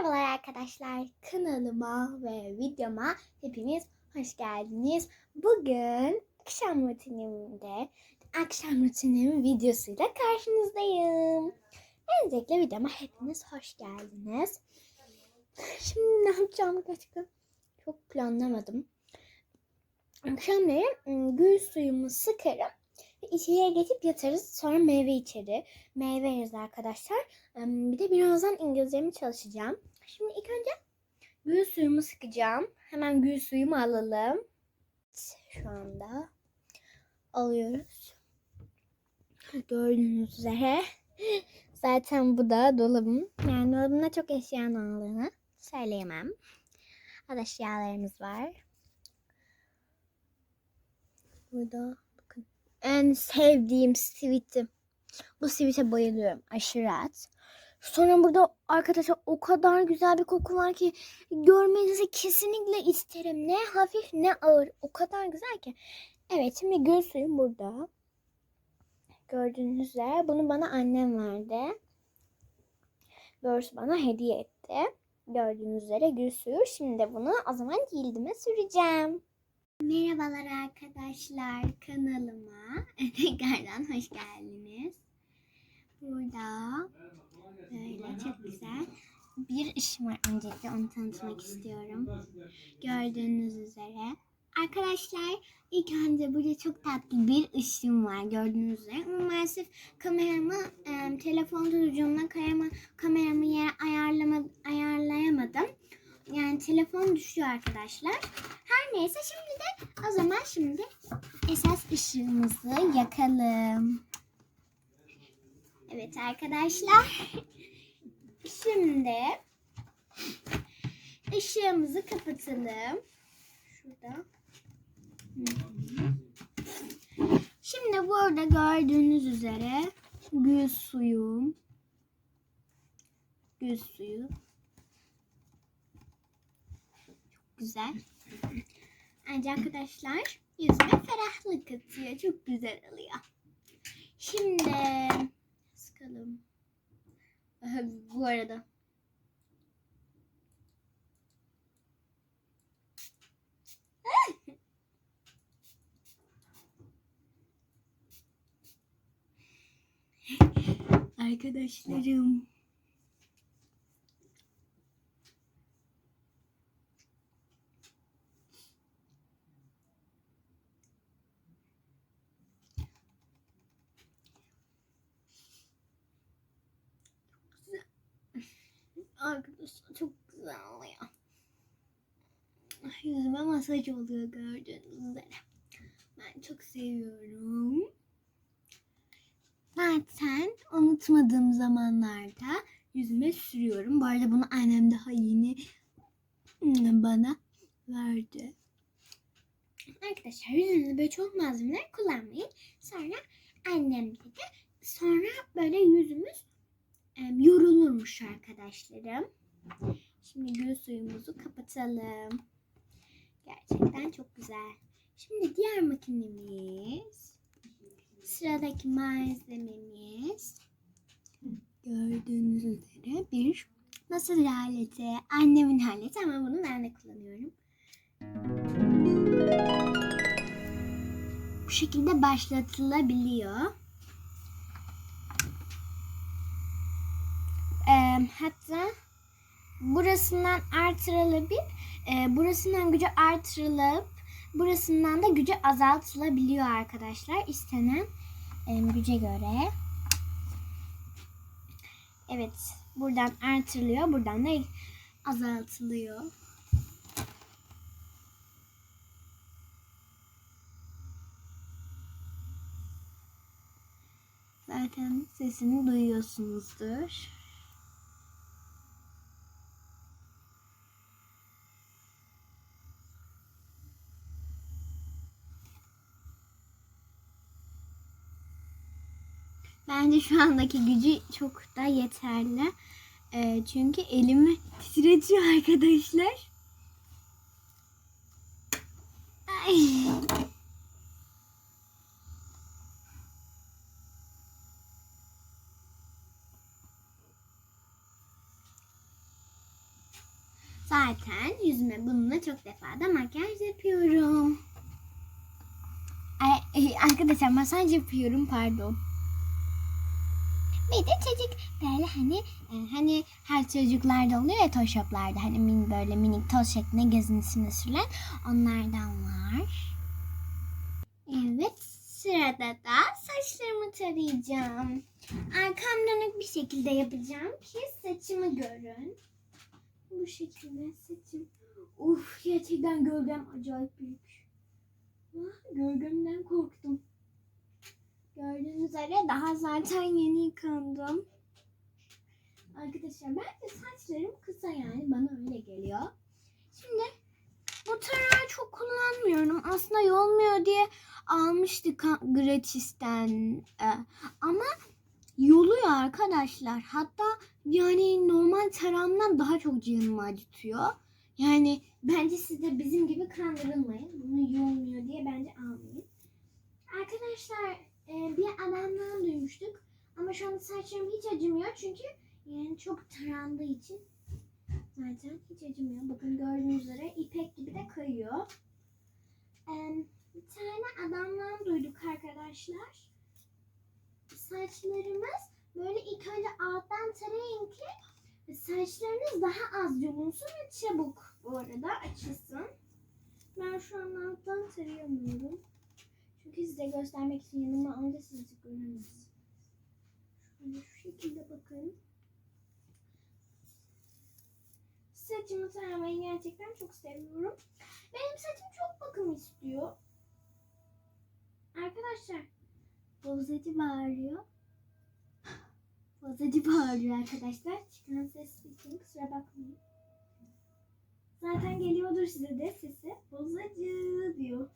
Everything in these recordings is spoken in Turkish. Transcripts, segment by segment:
Merhabalar arkadaşlar. Kanalıma ve videoma hepiniz hoş geldiniz. Bugün akşam rutinimde akşam rutinimin videosuyla karşınızdayım. Öncelikle videoma hepiniz hoş geldiniz. Şimdi ne yapacağımı gerçekten çok planlamadım. Akşamları ım, gül suyumu sıkarım içeriye geçip yatarız. Sonra meyve içeri. Meyve yeriz arkadaşlar. Bir de birazdan İngilizcemi çalışacağım. Şimdi ilk önce gül suyumu sıkacağım. Hemen gül suyumu alalım. Şu anda alıyoruz. Gördüğünüz üzere zaten bu da dolabım. Yani dolabımda çok eşyanın aldığını söyleyemem. Ada eşyalarımız var. Burada bakın. En sevdiğim sweet'im. Bu sivite bayılıyorum. Aşırı rahat. Sonra burada arkadaşlar o kadar güzel bir koku var ki görmenizi kesinlikle isterim. Ne hafif ne ağır. O kadar güzel ki. Evet şimdi gül suyum burada. Gördüğünüz üzere bunu bana annem verdi. Doğrusu bana hediye etti. Gördüğünüz üzere gül suyu. Şimdi de bunu o zaman cildime süreceğim. Merhabalar arkadaşlar kanalıma tekrardan hoş geldiniz. Burada böyle çok güzel bir işim var öncelikle onu tanıtmak istiyorum. Gördüğünüz üzere. Arkadaşlar ilk önce burada çok tatlı bir ışığım var gördüğünüz üzere. Ama maalesef kameramı e, telefon tutucumla kamerama, kameramı yere ayarlama, ayarlayamadım. Yani telefon düşüyor arkadaşlar. Her neyse şimdi de o zaman şimdi esas ışığımızı yakalım. Evet arkadaşlar. Şimdi ışığımızı kapatalım. Şurada. Şimdi burada gördüğünüz üzere gül suyum. Gül suyu. Çok güzel. Ayrıca arkadaşlar yüzüme ferahlık katıyor. Çok güzel oluyor. Şimdi sıkalım. Bu arada. Arkadaşlarım. Arkadaşlar çok güzel oluyor. Yüzüme masaj oluyor gördüğünüz üzere. Ben çok seviyorum. Zaten unutmadığım zamanlarda yüzüme sürüyorum. Bu arada bunu annem daha yeni bana verdi. Arkadaşlar yüzünüzde böyle çok malzemeler kullanmayın. Sonra annem dedi. Sonra böyle yüzümüz yorulurmuş arkadaşlarım. Şimdi gül suyumuzu kapatalım. Gerçekten çok güzel. Şimdi diğer makinemiz. Sıradaki malzememiz. Gördüğünüz üzere bir masaj aleti. Annemin aleti ama bunu ben de kullanıyorum. Bu şekilde başlatılabiliyor. Ee, hatta burasından artırılıp e, burasından gücü artırılıp burasından da gücü azaltılabiliyor arkadaşlar istenen e, güce göre. Evet buradan artırılıyor buradan da azaltılıyor. Zaten sesini duyuyorsunuzdur. Bence şu andaki gücü çok da yeterli. Ee, çünkü elimi titretiyor arkadaşlar. Ay. Zaten yüzüme bununla çok defa da makyaj yapıyorum. Ay, e, arkadaşlar masaj yapıyorum pardon. Bir de çocuk böyle hani e, hani her çocuklarda oluyor ya toy shoplarda hani min böyle minik toz şeklinde gözünün sürülen onlardan var. Evet sırada da saçlarımı tarayacağım. Arkam dönük bir şekilde yapacağım ki saçımı görün. Bu şekilde saçım. Uf gerçekten gölgem acayip büyük. Ah, Gölgemden korktum. Gördüğünüz üzere daha zaten yeni yıkandım. Arkadaşlar ben de saçlarım kısa yani bana öyle geliyor. Şimdi bu tarağı çok kullanmıyorum. Aslında yolmuyor diye almıştık gratisten. Ee, ama yoluyor arkadaşlar. Hatta yani normal taramdan daha çok canımı acıtıyor. Yani bence siz de bizim gibi kandırılmayın. Bunu yolmuyor diye bence almayın. Arkadaşlar e, bir adamdan duymuştuk. Ama şu anda saçlarım hiç acımıyor. Çünkü yani çok tarandığı için zaten hiç acımıyor. Bakın gördüğünüz üzere ipek gibi de kayıyor. E, bir tane adamdan duyduk arkadaşlar. Saçlarımız böyle ilk önce alttan tarayın ki saçlarınız daha az yolunsun ve çabuk bu arada açılsın. Ben şu an alttan tarayamıyorum. Size göstermek için yanıma alınca siz göremezsiniz. Şöyle şu şekilde bakın. Saçımı taramayı gerçekten çok seviyorum. Benim saçım çok bakım istiyor. Arkadaşlar bozacı bağırıyor. Bozacı bağırıyor arkadaşlar. Çıkan ses için kusura bakmayın. Zaten geliyordur size de sesi. Bozacı diyor.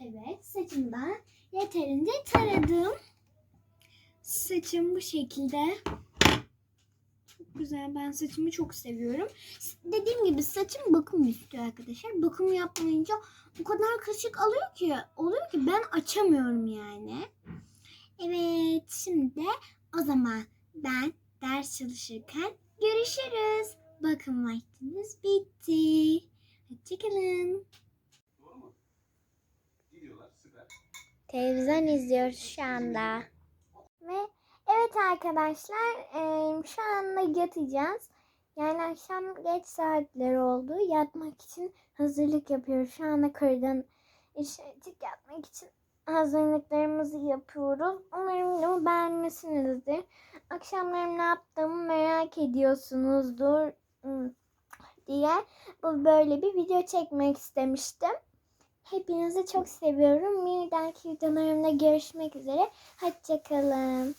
Evet saçımı da yeterince taradım. Saçım bu şekilde. Çok güzel. Ben saçımı çok seviyorum. Dediğim gibi saçım bakım istiyor arkadaşlar. Bakım yapmayınca o kadar kaşık alıyor ki oluyor ki ben açamıyorum yani. Evet şimdi o zaman ben ders çalışırken görüşürüz. Bakım vaktimiz bitti. Hoşçakalın. Televizyon izliyoruz şu anda. Ve evet arkadaşlar eee, şu anda yatacağız. Yani akşam geç saatler oldu. Yatmak için hazırlık yapıyoruz. Şu anda kırdan işecik yatmak için hazırlıklarımızı yapıyoruz. Umarım videomu beğenmişsinizdir. Akşamlarım ne yaptığımı merak ediyorsunuzdur hmm, diye bu böyle bir video çekmek istemiştim. Hepinizi çok seviyorum. Bir dahaki videolarımda görüşmek üzere. Hoşçakalın.